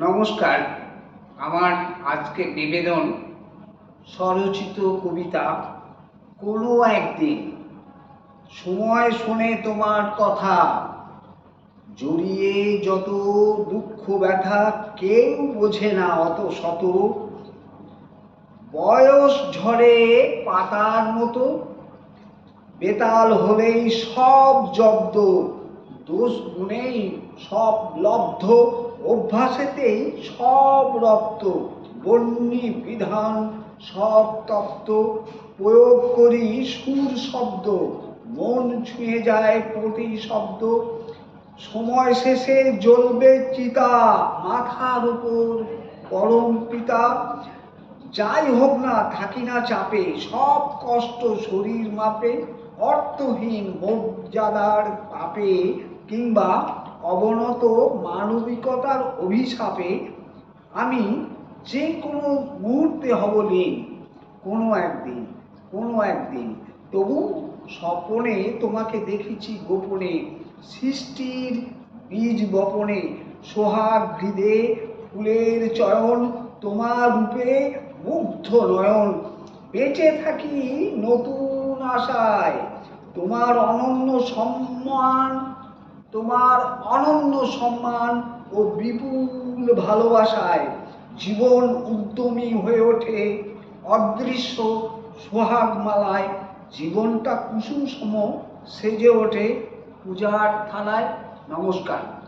নমস্কার। আমার আজকে নিবেদন স্বরচিত কবিতা কোনো একদিন। সময় শোনে তোমার কথা। জড়িয়ে যত দুঃখ ব্যথা, কেউ বোঝে না অত শত। বয়স ঝরে পাতার মতো, বেতাল হলেই সব জব্দ, দোষ গুণেই সব লব্ধ। অভ্যাসেতেই সব রক্ত বন্যী বিধান, সব তত্ত্ব প্রয়োগ করি সুর শব্দ, মন ছুঁয়ে যায় প্রতি শব্দ। সময় শেষে জ্বলবে চিতা, মাথার উপর পরম পিতা। যাই হোক না, থাকি না চাপে, সব কষ্ট শরীর মাপে, অর্থহীন মর্যাদার পাপে, কিংবা অবনত মানবিকতার অভিশাপে আমি যে কোনো মুহূর্তে হব লীন। কোনো একদিন কোনো একদিন। তবু স্বপনে তোমাকে দেখেছি গোপনে, সৃষ্টির বীজ বপনে। সোহাগ হৃদে ফুলের চয়ন, তোমার রূপে মুগ্ধ নয়ন। বেঁচে থাকি নতুন আশায়, তোমার অনন্য সম্মান তোমার অনন্য সম্মান ও বিপুল ভালোবাসায় জীবন উদ্যমী হয়ে ওঠে অদৃশ্য সোহাগ মালায় জীবনটা কুসুম সম সেজে ওঠে পূজার থালায়। নমস্কার।